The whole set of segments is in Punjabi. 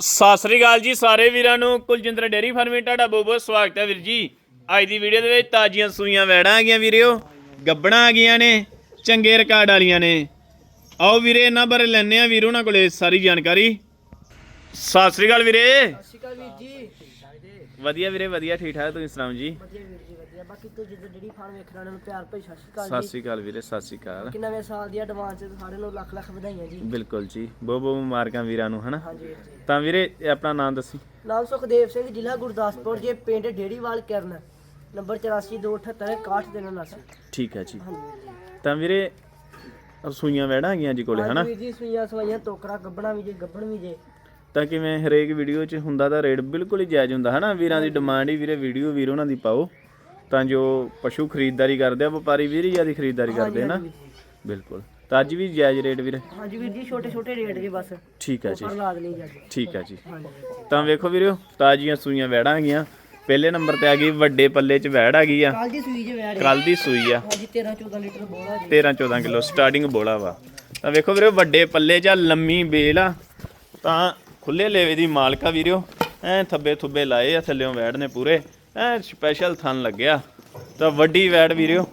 ਸਤਿ ਸ੍ਰੀ ਅਕਾਲ ਜੀ ਸਾਰੇ ਵੀਰਾਂ ਨੂੰ। ਕੁਲਜਿੰਦਰ ਡੇਰੀ ਫਾਰਮਿੰਗ ਤੁਹਾਡਾ ਬਹੁਤ ਬਹੁਤ ਸਵਾਗਤ ਹੈ ਵੀਰ ਜੀ। ਅੱਜ ਦੀ ਵੀਡੀਓ ਦੇ ਵਿੱਚ ਤਾਜ਼ੀਆਂ ਸੂਈਆਂ ਵੈੜਾਂ ਆ ਗਈਆਂ ਵੀਰਿਓ। ਗੱਬਣਾ ਆ ਗਈਆਂ ਨੇ, ਚੰਗੇ ਰਿਕਾਰਡ ਵਾਲੀਆਂ ਨੇ। ਆਓ ਵੀਰੇ, ਇਹਨਾਂ ਬਾਰੇ ਲੈਣੇ ਆ ਵੀਰੋ ਉਹਨਾਂ ਕੋਲੇ ਸਾਰੀ ਜਾਣਕਾਰੀ। ਸਤਿ ਸ੍ਰੀ ਅਕਾਲ ਵੀਰੇ। ਵੀਰ ਜੀ। ਵਧੀਆ ਵੀਰੇ ਵਧੀਆ ਠੀਕ ਠਾਕ ਤੁਸੀਂ ਸੁਣਾਓ ਜੀ? ਵਧੀਆ ਵੀਰ ਜੀ ਵਧੀਆ। ਬਾਕੀ ਤੂੰ ਜਿੱਦਾਂ ਜਿਹੜੀ ਫਾਰਮ ਵੇਖਣਾ ਉਹਨਾਂ ਨੂੰ ਪਿਆਰ ਭਰੀ ਸਤਿ ਸ਼੍ਰੀ ਅਕਾਲ ਸਤਿ ਜੀ ਸ੍ਰੀ ਅਕਾਲ ਵੀਰੇ ਸਤਿ ਸ੍ਰੀ ਅਕਾਲ। ਕਿ ਨਵੇਂ ਸਾਲ ਦੀ ਐਡਵਾਂਸ ਤੇ ਸਾਰਿਆਂ ਨੂੰ ਲੱਖ ਲੱਖ ਵਧਾਈਆਂ ਜੀ। ਬਿਲਕੁਲ ਜੀ ਬਹੁਤ ਬਹੁਤ ਮੁਬਾਰਕਾਂ ਵੀਰਾਂ ਨੂੰ ਹਨਾ? ਹਾਂਜੀ ਵੀਰ ਜੀ ਤਾਂ ਵੀਰੇ ਇਹ ਆਪਣਾ ਨਾਮ ਦੱਸੀ। ਨਾਮ ਸੁਖਦੇਵ ਸਿੰਘ ਜ਼ਿਲ੍ਹਾ ਗੁਰਦਾਸਪੁਰ ਜੇ ਪਿੰਡ ਢੇੜੀਵਾਲ ਕਰਨ ਨੰਬਰ 842861 ਠੀਕ ਹੈ ਜੀ। ਤਾਂ ਵੀਰੇ ਸੂਈਆਂ ਵੈੜਾਂ ਆ ਗਈਆਂ ਜੀ ਕੋਲੇ ਹਨਾ? ਵੀਰ ਜੀ ਸੂਈਆਂ ਸਵਾਈਆਂ ਟੋਕਰਾ ਗੱਬਣਾ ਵੀ ਜੇ ਗੱਬਣ ਵੀ ਜੇ। ਤਾਂ ਕਿਵੇਂ ਹਰੇਕ ਵੀਡੀਓ 'ਚ ਹੁੰਦਾ ਤਾਂ ਰੇਟ ਬਿਲਕੁਲ ਹੀ ਜਾਇਜ਼ ਹੁੰਦਾ ਹਨਾ? ਵੀਰਾਂ ਦੀ ਡਿਮਾਂਡ ਹੀ ਵੀਰੇ ਵੀਡੀਓ ਵੀਰ ਉਹਨਾਂ ਦੀ ਪਾਓ। ਤਾਂ ਜੋ ਪਸ਼ੂ ਖਰੀਦਦਾਰੀ ਕਰਦੇ ਆ ਵਪਾਰੀ ਵੀਰ ਹੀ ਜ਼ਿਆਦਾ ਖਰੀਦਦਾਰੀ ਕਰਦੇ ਆ ਨਾ ਵੀਰ। ਬਿਲਕੁਲ। ਤਾਂ ਅੱਜ ਵੀ ਜਾਇਜ਼ ਰੇਟ ਵੀਰੇ? ਹਾਂਜੀ ਵੀਰ ਜੀ ਛੋਟੇ ਛੋਟੇ ਰੇਟ ਜੀ ਬਸ। ਠੀਕ ਹੈ ਜੀ। ਨਹੀਂ ਠੀਕ ਹੈ ਜੀ। ਵੀਰ। ਤਾਂ ਵੇਖੋ ਵੀਰਿਓ ਤਾਜ਼ੀਆਂ ਸੂਈਆਂ ਵੈੜਾਂ ਆ ਗਈਆਂ। ਪਹਿਲੇ ਨੰਬਰ ਤੇ ਆ ਗਈ ਵੱਡੇ ਪੱਲੇ 'ਚ ਵੈੜ ਆ ਗਈ ਆ। ਕੱਲ ਦੀ ਸੂਈ ਜੇ ਵੈੜ ਕੱਲ ਦੀ ਸੂਈ ਆ। ਹਾਂਜੀ 13 14 ਲੀਟਰ ਬੋਲਾ ਜੀ। 13 14 ਕਿਲੋ ਸਟਾਰਟਿੰਗ ਬੋਲਾ ਵਾ। ਤਾਂ ਵੇਖੋ ਵੀਰੇ ਵੱਡੇ ਪੱਲੇ 'ਚ ਆ ਲੰਮੀ ਬੇਲ ਆ। ਤਾਂ ਖੁੱਲੇ ਲੇਵੇ ਦੀ ਮਾਲਕਾ ਵੀਰਿਓ ਐ ਥੱਬੇ ਥੁੱਬੇ ਲਾਏ ਆ ਥੱਲਿਓਂ ਵੈੜ ਨੇ ਪੂਰੇ। ਐ ਸਪੈਸ਼ਲ ਥਣ ਲੱਗਿਆ। ਤਾਂ ਵੱਡੀ ਵੈੜ ਵੀਰਿਓ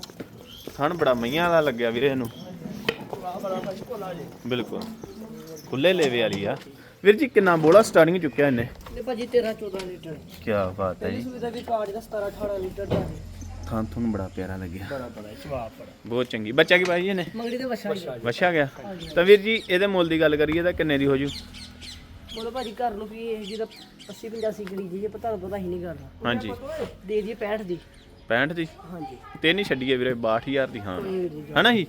ਥਣ ਬੜਾ ਮਈਆਂ ਵਾਲਾ ਲੱਗਿਆ ਵੀਰੇ ਇਹਨੂੰ। ਬਿਲਕੁਲ। ਖੁੱਲੇ ਲੇਵੇ ਵਾਲੀ ਆ। ਵੀਰ ਜੀ ਕਿੰਨਾ ਬੋਲਾ ਸਟਾਰਟਿੰਗ ਚੁੱਕਿਆ ਇਹਨੇ? ਭਾਜੀ 13 14 ਲੀਟਰ। ਕੀ ਬਾਤ ਹੈ ਪਹਿਲੀ ਜੀ ਸੂਈ ਦਾ ਵੀ ਕਾਰਡ ਦਾ 17 18 ਲੀਟਰ ਦਾ ਜੀ। ਥਾਂ ਤੁਹਾਨੂੰ ਬੜਾ ਪਿਆਰਾ ਲੱਗਿਆ। ਬੜਾ ਬੜਾ ਜਵਾਬ ਬੜਾ। ਬਹੁਤ ਚੰਗੀ। ਬੱਚਾ ਕੀ ਪਾਈ ਇਹਨੇ? ਮੰਗੜੀ ਵਛਾ ਜੀ। ਵਛਾ ਗਿਆ। ਤਾਂ ਵੀਰ ਜੀ ਇਹਦੇ ਮੁੱਲ ਦੀ ਗੱਲ ਕਰੀਏ ਤਾਂ ਕਿੰਨੇ ਦੀ ਹੋ ਜੂ? ਬੋਲੋ ਭਾਜੀ ਘਰ ਨੂੰ ਵੀ ਇਹ ਜਿਹਦਾ 80 85 ਗਲੀ ਜੀ ਪਰ ਤੁਹਾਨੂੰ ਪਤਾ ਹੀ ਨਹੀਂ ਕਰਨਾ ਹਾਂਜੀ। ਦੇ ਜੀ 65 ਦੀ। 65 ਦੀ? ਹਾਂਜੀ। ਤੇ ਨਹੀਂ ਛੱਡੀਏ ਵੀਰੇ 62000 ਦੀ ਹਾਂ। ਵੀਰ ਜੀ। ਹਨਾ ਜੀ?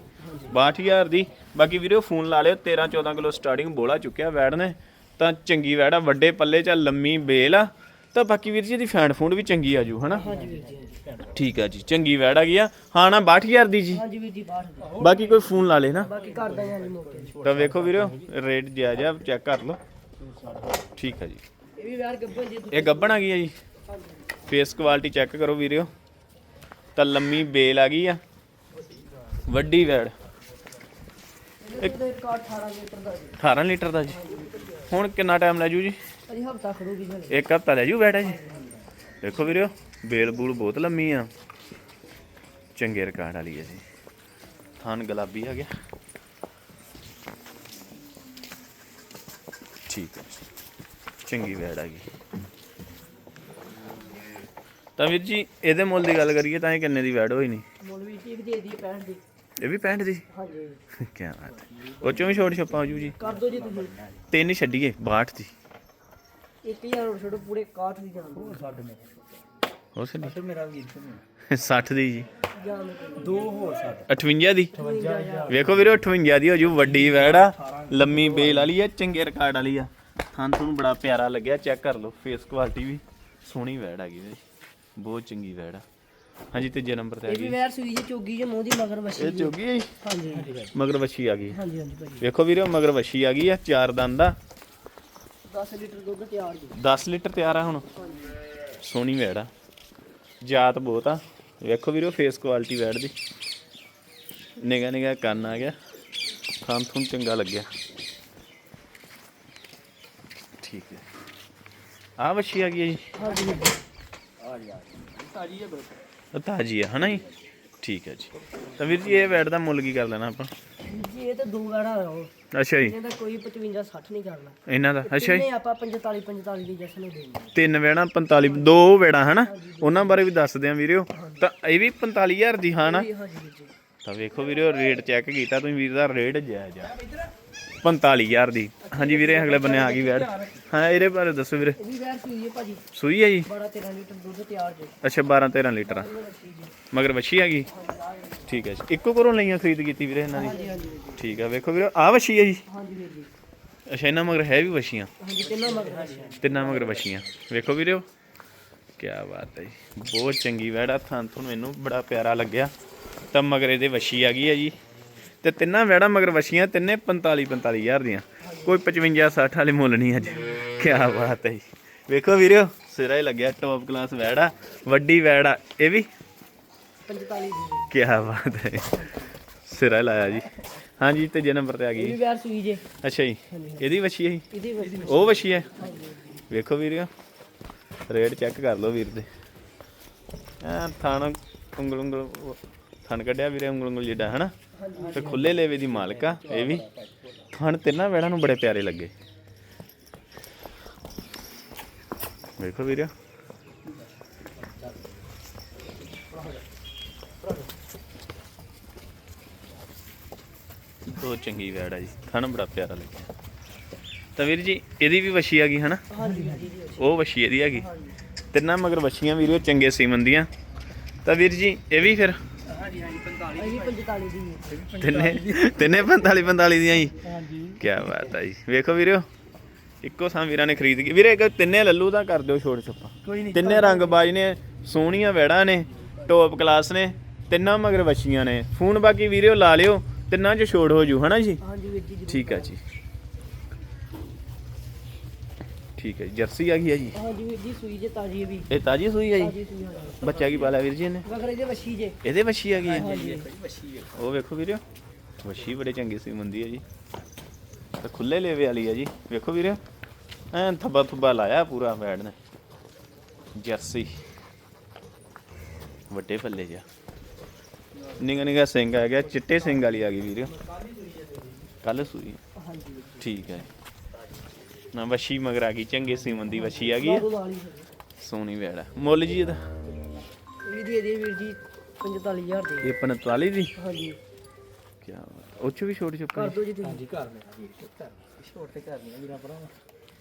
62000 ਦੀ। ਬਾਕੀ ਵੀਰੇ ਫੋਨ ਲਾ ਲਿਓ 13 14 ਕਿਲੋ ਸਟਾਰਟਿੰਗ ਬੋਲਾ ਚੁੱਕਿਆ ਵੈੜ ਨੇ। ਤਾਂ ਚੰਗੀ ਵੈੜ ਆ ਵੱਡੇ ਪੱਲੇ ਚ ਆ, ਲੰਮੀ ਬੇਲ ਆ। ਤਾਂ ਬਾਕੀ ਵੀਰ ਜੀ ਇਹਦੀ ਫੈਂਡ ਫੂਡ ਵੀ ਚੰਗੀ ਆ ਜੂ ਹਨਾ? ਜੀ। ਠੀਕ ਆ ਜੀ ਚੰਗੀ ਵੈੜ ਆ ਗਈ ਆ। ਹਾਂ ਨਾ 62000 ਦੀ ਜੀ। ਹਾਂਜੀ ਵੀਰ ਜੀ 62 ਦੀ। ਬਾਕੀ ਕੋਈ ਫੋਨ ਲਾ ਲੇ ਨਾ। ਬਾਕੀ ਕਰ ਦਾਂਗੇ ਹਾਂਜੀ ਮੌਕੇ ਤਾਂ। ਵੇਖੋ ਵੀਰੇ ਰੇਟ ਜਾਇਜ਼ ਆ ਚੈੱਕ ਕਰ ਲਓ। ਠੀਕ ਆ ਜੀ। ਇਹ ਵੀ ਯਾਰ ਗੱਬੇ ਜੀ ਇਹ ਗੱਬਣ ਆ ਗਈ ਆ ਜੀ। ਫੇਸ ਕੁਆਲਿਟੀ ਚੈੱਕ ਕਰੋ ਵੀਰਿਓ। ਤਾਂ ਲੰਮੀ ਬੇਲ ਆ ਗਈ ਆ। ਵੱਡੀ ਵੈੜ ਇਹਦੇ ਕਾਰਡ 18 ਲੀਟਰ ਦਾ ਜੀ। 18 ਲੀਟਰ ਦਾ ਜੀ। ਹੁਣ ਕਿੰਨਾ ਟਾਈਮ ਲੈ ਜੂ ਜੀ? ਅਜੀ ਹਫਤਾ ਖੜੂਗੀ ਜੀ ਇੱਕ ਹਫਤਾ ਲੈ ਜੂ ਬੈਠਾ ਜੀ। ਦੇਖੋ ਵੀਰਿਓ ਬੇਲ ਬੂਲ ਬਹੁਤ ਲੰਮੀ ਆ। ਚੰਗੇ ਰਿਕਾਰਡ ਵਾਲੀ ਹੈ ਜੀ। ਥਾਨ ਗੁਲਾਬੀ ਆ ਗਿਆ। ਠੀਕ ਹੈ। ਚੰਗੀ ਵੈੜ ਆ ਗਈ। ਤਾਂ ਵੀਰ ਜੀ ਇਹਦੇ ਮੁੱਲ ਦੀ ਗੱਲ ਕਰੀਏ ਤਾਂ ਇਹ ਕਿੰਨੇ ਦੀ ਵੈੜ ਹੋਈ ਨਹੀਂ ਮੁੱਲ ਵੀ ਠੀਕ ਦੇ ਦੀ 65 ਦੀ। ਇਹ ਵੀ 65 ਦੀ? ਹਾਂਜੀ। ਕੀ ਬਾਤ ਹੈ। ਉਹ ਚੋਂ ਵੀ ਛੋਟ ਛਪਾ ਹੋ ਜੂ ਜੀ। ਕਰ ਦੋ ਜੀ ਤੁਸੀਂ। ਤਿੰਨ ਹੀ ਛੱਡੀਏ 62 ਦੀ। 1000 ਛੋੜੋ ਪੂਰੇ 61 ਦੀ ਜਾਨ ਹੋਰ ਸਾਡੇ ਨੇ ਉਸ ਨਹੀਂ ਮੇਰਾ ਵੀਰ 60 ਦੀ ਜੀ। ਦੋ ਹੋਰ ਸਾਡੇ। 58 ਦੀ? ਵੇਖੋ ਵੀਰੋ 58 ਦੀ ਹੋ ਜੂ ਵੱਡੀ ਵੈੜ ਆ ਲੰਮੀ ਬੇਲ ਵਾਲੀ ਆ ਚੰਗੇ ਰਿਕਾਰਡ ਵਾਲੀ ਆ। ਥਾਂ ਤੁਹਾਨੂੰ ਬੜਾ ਪਿਆਰਾ ਲੱਗਿਆ ਚੈੱਕ ਕਰ ਲਓ ਫੇਸ ਕੁਆਲਿਟੀ ਵੀ ਸੋਹਣੀ ਵੈੜ ਆ ਗਈ ਵੀਰੇ। ਬਹੁਤ ਚੰਗੀ ਵੈੜ ਆ। ਹਾਂਜੀ ਤੀਜੇ ਨੰਬਰ ਤੇ ਆ ਇਹ ਵੀ ਗਈ ਵੈਰ ਸੂਈ ਜੇ ਚੋਗੀ ਜੇ ਮੂੰਹ ਦੀ ਮਗਰ ਵਛੀ ਇਹ ਹੈ ਜੀ। ਹਾਂਜੀ ਮਗਰ ਵੱਛੀ ਆ ਗਈ। ਹਾਂਜੀ ਹਾਂਜੀ ਭਾਜੀ ਵੇਖੋ ਵੀਰੋ ਮਗਰ ਵੱਛੀ ਆ ਗਈ ਆ ਚਾਰ ਦੰਦ ਆ। 10 ਲੀਟਰ ਦੁੱਧ ਤਿਆਰ ਜੀ। 10 ਲੀਟਰ ਤਿਆਰ ਆ ਹੁਣ। ਸੋਹਣੀ ਵੈੜ ਆ। ਜਾਤ ਬਹੁਤ ਆ। ਵੇਖੋ ਵੀਰੋ ਫੇਸ ਕੁਆਲਿਟੀ ਵੈੜ ਦੀ ਨਿਗਾ ਨਿਗਾ ਕੰਨ ਆ ਗਿਆ। ਥਾਂ ਥੁੰ ਚੰਗਾ ਲੱਗਿਆ। ਠੀਕ ਹੈ। ਆ ਵੱਛੀ ਆ ਗਈ ਹੈ ਜੀ। ਹਾਂਜੀ ਵੀਰ ਜੀ ਸਾਜੀ ਹੈ ਉਹ ਤਾਜੀ ਆ ਹਨਾ ਜੀ? ਠੀਕ ਹੈ ਜੀ। ਤਾਂ ਵੀਰ ਜੀ ਇਹ ਵੈੜ ਦਾ ਮੁੱਲ ਕੀ ਕਰ ਲੈਣਾ ਆਪਾਂ? ਜੀ ਇਹ ਤਾਂ ਦੋ ਗਾੜਾ ਰਹੋ ਅੱਛਾ ਜੀ। ਇਹਦਾ ਕੋਈ 55 60 ਨਹੀਂ ਕਰਨਾ। ਇਹਨਾਂ ਦਾ ਅੱਛਾ ਜੀ। ਆਪਾਂ 45 45 ਦੀ ਜਸ਼ਨ ਦੇਣੀ ਤਿੰਨ ਵੇਣਾ 45 ਦੋ ਵੇੜਾ ਹਨਾ? ਉਹਨਾਂ ਬਾਰੇ ਵੀ ਦੱਸਦੇ ਆ ਵੀਰਿਓ। ਤਾਂ ਇਹ ਵੀ 45000 ਦੀ ਹਾਂ ਨਾ? ਤਾਂ ਵੇਖੋ ਵੀਰੇ ਰੇਟ ਚੈੱਕ ਕੀਤਾ ਤੁਸੀਂ ਵੀਰ ਦਾ ਰੇਟ ਜਾਇਜ਼ ਆ 45000 ਦੀ। ਹਾਂਜੀ ਵੀਰੇ ਅਗਲੇ ਬੰਨੇ ਆ ਗਈ ਵੈੜ। ਹਾਂ ਇਹਦੇ ਬਾਰੇ ਦੱਸੋ ਵੀਰੇ। ਇਹ ਵੀ ਵੈਰ ਸੂਈ ਹੈ ਭਾਜੀ। ਸੂਈ ਹੈ ਜੀ? ਬੜਾ 13 ਲੀਟਰ ਦੁੱਧ ਤਿਆਰ ਜੀ। ਅੱਛਾ 12 13 ਲੀਟਰ ਮਗਰ ਵੱਛੀ ਆ ਗਈ? ਠੀਕ ਹੈ ਜੀ। ਇੱਕੋ ਘਰੋਂ ਲਈਆਂ ਖਰੀਦ ਕੀਤੀ ਵੀਰੇ ਇਹਨਾਂ ਦੀ? ਹਾਂਜੀ ਹਾਂਜੀ ਵੀਰ ਜੀ ਠੀਕ ਆ ਵੇਖੋ ਵੀਰੇ ਆ ਵੱਛੀ ਹੈ ਜੀ? ਹਾਂਜੀ ਵੀਰ ਜੀ। ਅੱਛਾ ਇਹਨਾਂ ਮਗਰ ਹੈ ਵੀ ਵੱਛੀਆਂ? ਹਾਂਜੀ ਤਿੰਨੋਂ ਮਗਰ ਹਾਂਜੀ ਤਿੰਨਾਂ ਮਗਰ ਵੱਛੀਆਂ। ਵੇਖੋ ਵੀਰੇ ਕੀ ਬਾਤ ਹੈ ਜੀ। ਬਹੁਤ ਚੰਗੀ ਵੈੜ ਥਾਂ ਤੁਹਾਨੂੰ ਮੈਨੂੰ ਬੜਾ ਪਿਆਰਾ ਲੱਗਿਆ। ਤਾਂ ਮਗਰ ਇਹਦੇ ਵੱਛੀ ਆ ਗਈ ਹੈ ਜੀ। ਤੇ ਤਿੰਨਾਂ ਵੈੜਾਂ ਮਗਰ ਵੱਛੀਆਂ ਤਿੰਨੇ 45 45000 ਦੀਆਂ। ਕੋਈ 55 60 ਵਾਲੇ ਮੁੱਲ ਨਹੀਂ ਅੱਜ। ਕੀ ਬਾਤ ਹੈ ਜੀ। ਵੇਖੋ ਵੀਰੇ ਸਿਰਾ ਹੀ ਲੱਗਿਆ ਟੌਪ ਕਲਾਸ ਵੈੜ ਵੱਡੀ ਵੈੜ ਇਹ ਵੀ 45 ਦੀ। ਜੀ ਕੀ ਬਾਤ ਹੈ। ਸਿਰਾ ਲਾਇਆ ਜੀ। ਹਾਂਜੀ ਤੀਜੇ ਨੰਬਰ ਤੇ ਆ ਇਹ ਵੀ ਗਈ ਵੈਰ ਸੂਈ ਜੇ। ਅੱਛਾ ਜੀ ਇਹਦੀ ਵੱਛੀ ਹੈ ਜੀ? ਇਹਦੀ ਉਹ ਵੱਛੀ ਹੈ? ਵੇਖੋ ਵੀਰਿਓ ਰੇਟ ਚੈੱਕ ਕਰ ਲਓ ਵੀਰ ਦੇ। ਐ ਥਣ ਉਂਗਲ ਉਂਗਲ ਥਣ ਕੱਢਿਆ ਵੀਰੇ ਉਂਗਲ ਉਂਗਲ ਜਿੱਡਾ ਹਨਾ? ਤੇ ਖੁੱਲੇ ਲੇਵੇ ਦੀ ਮਾਲਕ ਆ ਇਹ ਵੀ। ਥਣ ਤਿੰਨਾਂ ਵੇੜਾਂ ਨੂੰ ਬੜੇ ਪਿਆਰੇ ਲੱਗੇ। ਵੇਖੋ ਵੀਰਿਓ ਬਹੁਤ ਚੰਗੀ ਵੈੜ ਆ ਜੀ ਥਣ ਬੜਾ ਪਿਆਰਾ ਲੱਗਿਆ। ਤਾਂ ਵੀਰ ਜੀ ਇਹਦੀ ਵੀ ਵਛੀ ਆ ਗਈ ਹਨਾ? ਹਾਂਜੀ ਹਾਂਜੀ ਜੀ ਉਹ ਵਛੀ ਇਹਦੀ ਹੈਗੀ ਤਿੰਨਾਂ ਮਗਰ ਵਛੀਆਂ ਵੀਰੋ ਚੰਗੇ ਸੀਮਨ ਦੀਆਂ। ਤਾਂ ਵੀਰ ਜੀ ਇਹ ਵੀ ਫਿਰ? ਹਾਂਜੀ ਹਾਂਜੀ 45 ਇਹ ਵੀ 45 ਦੀ ਤਿੰਨੇ ਤਿੰਨੇ 45 45 ਦੀਆਂ ਜੀ? ਹਾਂਜੀ ਕੀ ਬਾਤ ਆ ਜੀ। ਵੇਖੋ ਵੀਰੋ ਇੱਕੋ ਸਾਂ ਵੀਰਾਂ ਨੇ ਖਰੀਦ ਕੇ ਵੀਰੇ ਇੱਕ ਤਿੰਨੇ ਲੱਲੂ ਦਾ ਕਰ ਦਿਓ ਛੋੜ ਛੱਪਾ। ਕੋਈ ਨਹੀਂ ਤਿੰਨੇ ਰੰਗ ਬਾਜ ਨੇ ਸੋਹਣੀਆਂ ਵੈੜਾਂ ਨੇ ਟੌਪ ਕਲਾਸ ਨੇ ਤਿੰਨਾਂ ਮਗਰ ਵਛੀਆਂ ਨੇ। ਫੋਨ ਬਾਕੀ ਵੀਰਿਓ ਲਾ ਲਿਓ। ਤਿੰਨਾਂ 'ਚ ਛੋੜ ਹੋ ਜੂ ਹਨਾ ਜੀ? ਹਾਂਜੀ ਵੀਰ ਜੀ ਜ਼ਰੂਰ। ਠੀਕ ਆ ਜੀ। ਠੀਕ ਹੈ ਜੀ। ਜਰਸੀ ਆ ਗਈ ਆ ਜੀ? ਹਾਂਜੀ ਵੀਰ ਜੀ ਸੂਈ ਜੇ ਤਾਜੀ ਹੈ ਵੀ। ਇਹ ਤਾਜੀ ਸੂਈ ਆ ਜੀ? ਸੂਈ ਬੱਚਾ ਕੀ ਪਾਲਿਆ ਵੀਰ ਜੀ ਇਹਨੇ? ਵਗਰੇ ਜੇ ਵਸੀ ਜੇ। ਇਹਦੇ ਵੱਛੀ ਆ ਗਈ ਹੈ ਹਾਂਜੀ ਹੈ ਉਹ ਵੇਖੋ ਵੀਰਿਓ ਵੱਛੀ ਬੜੇ ਚੰਗੀ ਸੀ ਮੰਦੀ ਹੈ ਜੀ। ਤੇ ਖੁੱਲੇ ਲੇਵੇ ਵਾਲੀ ਹੈ ਜੀ। ਵੇਖੋ ਵੀਰਿਓ ਐਂ ਥੱਬਾ ਥੁੱਬਾ ਲਾਇਆ ਪੂਰਾ ਬੈਡ ਨੇ। ਜਰਸੀ। ਵੱਡੇ ਪੱਲੇ ਜਾ ਨਿਗਾ ਨਿਗਾ ਸਿੰਘ ਆ ਗਿਆ ਚਿੱਟੇ ਸਿੰਘ ਵਾਲੀ ਆ ਗਈ ਵੀਰਿਓ ਕੱਲ ਸੂਈ। ਹਾਂਜੀ ਵੀਰ ਠੀਕ ਹੈ। ਨਾ ਵੱਛੀ ਮਗਰ ਆ ਗਈ ਚੰਗੇ ਸੀ ਮੰਦੀ ਵੱਛੀ ਆ ਗਈ। ਸੋਹਣੀ ਵੈੜ ਆ। ਮੁੱਲ ਜੀ ਇਹਦਾ? ਇਹ ਦੀ ਇਹਦੀ ਵੀਰ ਜੀ 45000 ਦੇ। ਇਹ 45 ਦੀ? ਹਾਂਜੀ। ਕੀ ਬਾਤ ਉਹ 'ਚ ਵੀ ਛੋਟੀ ਕਰ ਛੋਟੀ ਦੋ ਜੀ ਤੁਸੀਂ। ਹਾਂਜੀ ਘਰ ਮੇਰਾ ਜੀ ਘਰ ਛੋੜ ਤੇ ਘਰ ਵੀਰਾ ਭਰਾ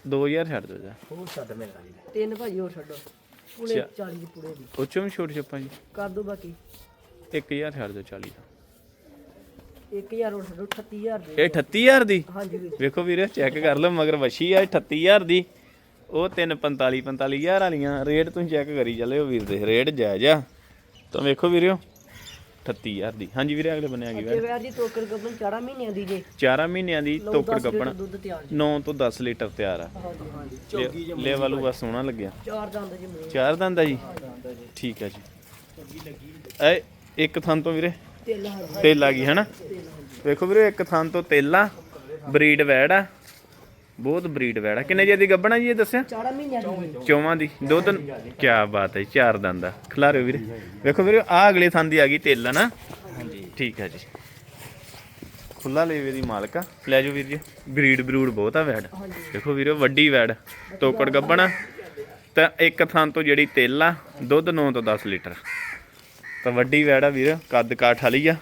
2000 ਛੱਡ ਦੋ ਜਾ। ਉਹ ਛੱਡ ਮੇਰਾ ਜੀ। ਤਿੰਨ ਭਾਜੀ ਹੋਰ ਛੱਡੋ। ਪੂਰੇ ਅੱਛਾ। 40 ਦੀ ਪੂਰੇ ਦੀ ਉਹ 'ਚੋਂ ਵੀ ਛੋਟੀ ਛੱਪਾਂ ਜੀ ਕਰ ਦੋ ਬਾਕੀ। 1000 ਛੱਡ ਦੋ 40 ਦਾ। 1000 ਹੋਰ ਛੱਡੋ 38000 ਦੇ ਇਹ 38000 ਦੀ? ਹਾਂਜੀ ਵੀਰ। ਵੇਖੋ ਵੀਰੇ ਚੈੱਕ ਕਰ ਲਓ ਮਗਰ ਵਸ਼ੀ ਆ 38000 ਦੀ। ਉਹ 345 45000 ਵਾਲੀਆਂ। ਰੇਟ ਤੁਸੀਂ ਚੈੱਕ ਕਰੀ ਚੱਲਿਓ ਵੀਰ ਦੇ ਰੇਟ ਜਾਇਜ਼ ਆ। ਤਾਂ ਵੇਖੋ ਵੀਰਿਓ 38000 ਦੀ। ਹਾਂਜੀ ਵੀਰੇ ਅਗਲੇ ਬੰਨੇ ਆ ਗਈ ਤੇ ਵੈਰ ਜੀ ਤੋਕਰ ਗੱਬਨ 4 ਮਹੀਨਿਆਂ ਦੀ ਜੇ। 4 ਮਹੀਨਿਆਂ ਦੀ ਲਓ ਤੋਕੜ 10 ਲੀਟਰ ਗੱਪਣ ਦੁੱਧ ਤਿਆਰ ਜੀ। 9 ਤੋਂ 10 ਲੀਟਰ ਤਿਆਰ ਆ। ਹਾਂਜੀ ਹਾਂਜੀ। ਲੈ ਵਾਲੂ ਬਸ ਸੋਹਣਾ ਲੱਗਿਆ। ਚਾਰ ਦੰਦ ਜੀ ਮੇਰੇ ਚਾਰ ਦੰਦ ਆ ਜੀ? ਠੀਕ ਆ ਜੀ। ਐ ਇੱਕ ਥਣ ਤੋਂ ਵੀਰੇ? ਤਿੰਨ ਤੇਲ ਆ ਗਈ ਹੈਨਾ? ਵੇਖੋ ਵੀਰੇ ਇੱਕ ਥਣ ਤੋਂ ਤੇਲ ਆ ਬਰੀਡ ਵੈੜ ਆ ਬਹੁਤ ਬਰੀਡ ਵੈੜ ਆ। ਕਿੰਨੇ ਜੀ ਦੀ ਗੱਬਣਾ ਜੀ ਇਹ ਦੱਸਿਆ? 4 ਮਹੀਨਿਆਂ ਦੀ। ਚੌਵਾਂ ਦੀ। ਦੁੱਧ ਕੀ ਬਾਤ ਹੈ ਚਾਰ ਦੰਦ ਦਾ ਖਿਲਾਰਿਓ ਵੀਰੇ। ਵੇਖੋ ਵੀਰੇ ਆ ਅਗਲੇ ਥਣ ਦੀ ਆ ਗਈ ਤੇਲ ਆ ਨਾ ਹਾਂਜੀ। ਠੀਕ ਆ ਜੀ। ਖੁੱਲਾ ਲੇਵੇ ਦੀ ਮਾਲਕ ਆ। ਲੈ ਜਾਓ ਵੀਰ ਜੀ। ਬਰੀਡ ਬਰੂਡ ਬਹੁਤ ਆ ਵੈੜ। ਦੇਖੋ ਵੀਰੇ ਵੱਡੀ ਵੈੜ। ਤੋਕੜ ਗੱਬਣਾ ਤਾਂ ਇੱਕ ਥਾਂ ਤੋਂ ਜਿਹੜੀ ਤੇਲ ਆ ਦੁੱਧ 9 ਤੋਂ 10 ਲੀਟਰ। ਤਾਂ ਵੱਡੀ ਵੈੜ ਵੀਰ ਕੱਦ ਕਾਠ ਵਾਲੀ ਆ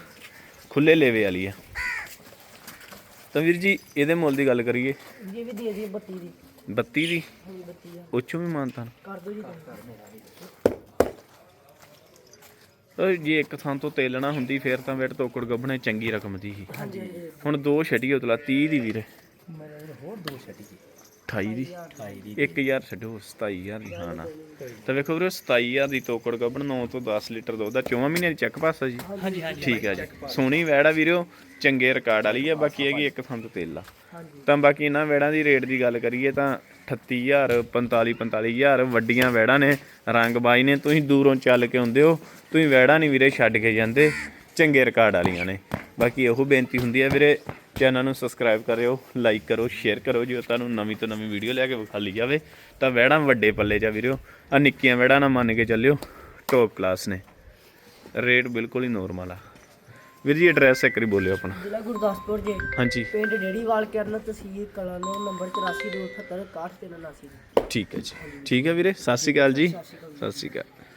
ਖੁੱਲੇ ਲੇਵੇ ਵਾਲੀ ਆ। ਤਾਂ ਵੀਰ ਜੀ ਇਹਦੇ ਮੁੱਲ ਦੀ ਗੱਲ ਕਰੀਏ। ਜੀ ਵੀ ਦੇ ਦੀ 32 ਦੀ। 32 ਦੀ? ਹਾਂਜੀ 32 ਆ। ਉੱਚੋਂ ਵੀ ਮਾਨਤਾ ਕਰ ਦੋ ਜੀ ਤੁਸੀਂ। ਤਾਂ ਜੇ ਇੱਕ ਥਾਂ ਤੋਂ ਤੇਲਣਾ ਹੁੰਦੀ ਫੇਰ ਤਾਂ ਵੇਟ ਤੋਕੜ ਗੱਬਣੇ ਚੰਗੀ ਰਕਮ ਦੀ ਸੀ। ਹੁਣ ਦੋ ਛੱਡੀ ਉਤਲਾ 30 ਦੀ ਵੀਰੇ। ਹੋਰ ਦੋ ਛੱਡੀ ਜੀ 28 ਦੀ। 28 ਦੀ। 1000 ਛੱਡੋ 27000 ਦੀ ਹਾਂ ਨਾ। ਤਾਂ ਵੇਖੋ ਵੀਰੇ 27000 ਦੀ ਤੋਕੜ ਗੱਬਣ 9 ਤੋਂ 10 ਲੀਟਰ ਦੁੱਧ ਦਾ 4 ਮਹੀਨਿਆਂ ਦੀ ਚੈੱਕ ਪਾਸਾ ਜੀ। ਹਾਂਜੀ ਹਾਂਜੀ। ਠੀਕ ਹੈ ਜੀ। ਸੋਹਣੀ ਵੈੜ ਆ ਵੀਰਿਓ ਚੰਗੇ ਰਿਕਾਰਡ ਵਾਲੀ ਆ। ਬਾਕੀ ਹੈਗੀ ਇੱਕ ਥਾਂ ਤੋਂ ਤੇਲ ਆ। ਤਾਂ ਬਾਕੀ ਇਹਨਾਂ ਵੈੜਾਂ ਦੀ ਰੇਟ ਦੀ ਗੱਲ ਕਰੀਏ ਤਾਂ 38000 45 45000 ਵੱਡੀਆਂ ਵੈੜਾਂ ਨੇ। ਰੰਗ ਬਾਈ ਨੇ ਤੁਸੀਂ ਦੂਰੋਂ ਚੱਲ ਕੇ ਆਉਂਦੇ ਹੋ। ਤੁਸੀਂ ਵੈੜਾਂ ਨਹੀਂ ਵੀਰੇ ਛੱਡ ਕੇ ਜਾਂਦੇ। ਚੰਗੇ ਰਿਕਾਰਡ ਵਾਲੀਆਂ ਨੇ। ਬਾਕੀ ਇਹੋ ਬੇਨਤੀ ਹੁੰਦੀ ਹੈ ਵੀਰੇ ਚੈਨਲ ਨੂੰ ਸਬਸਕ੍ਰਾਈਬ ਕਰਿਓ ਲਾਈਕ ਕਰੋ ਸ਼ੇਅਰ ਕਰੋ ਜੇ ਤੁਹਾਨੂੰ ਨਵੀਂ ਤੋਂ ਨਵੀਂ ਵੀਡੀਓ ਲੈ ਕੇ ਵਿਖਾਲੀ ਜਾਵੇ ਤਾਂ ਵੈੜਾਂ ਵੱਡੇ ਪੱਲੇ ਜਾ ਵੀਰਿਓ ਆ ਨਿੱਕੀਆਂ ਵੈੜਾਂ ਨਾ ਮੰਨ ਕੇ ਚੱਲਿਓ ਟੌਪ ਕਲਾਸ ਨੇ। ਰੇਟ ਬਿਲਕੁਲ ਹੀ ਨੋਰਮਲ ਆ। ਵੀਰ ਜੀ ਐਡਰੈਸ ਇੱਕ ਵਾਰੀ ਬੋਲਿਓ ਆਪਣਾ। ਜ਼ਿਲ੍ਹਾ ਗੁਰਦਾਸਪੁਰ ਜੇ। ਹਾਂਜੀ। ਪਿੰਡ ਡੇੜੀਵਾਲ ਕਰਨ ਤਹਿਸੀਲ ਕਲਾਨੌਰ ਨੰਬਰ 8428 61 61 ਠੀਕ ਹੈ ਜੀ। ਠੀਕ ਹੈ ਵੀਰੇ ਸਤਿ ਸ਼੍ਰੀ ਅਕਾਲ ਜੀ। ਸਤਿ ਸ਼੍ਰੀ ਅਕਾਲ।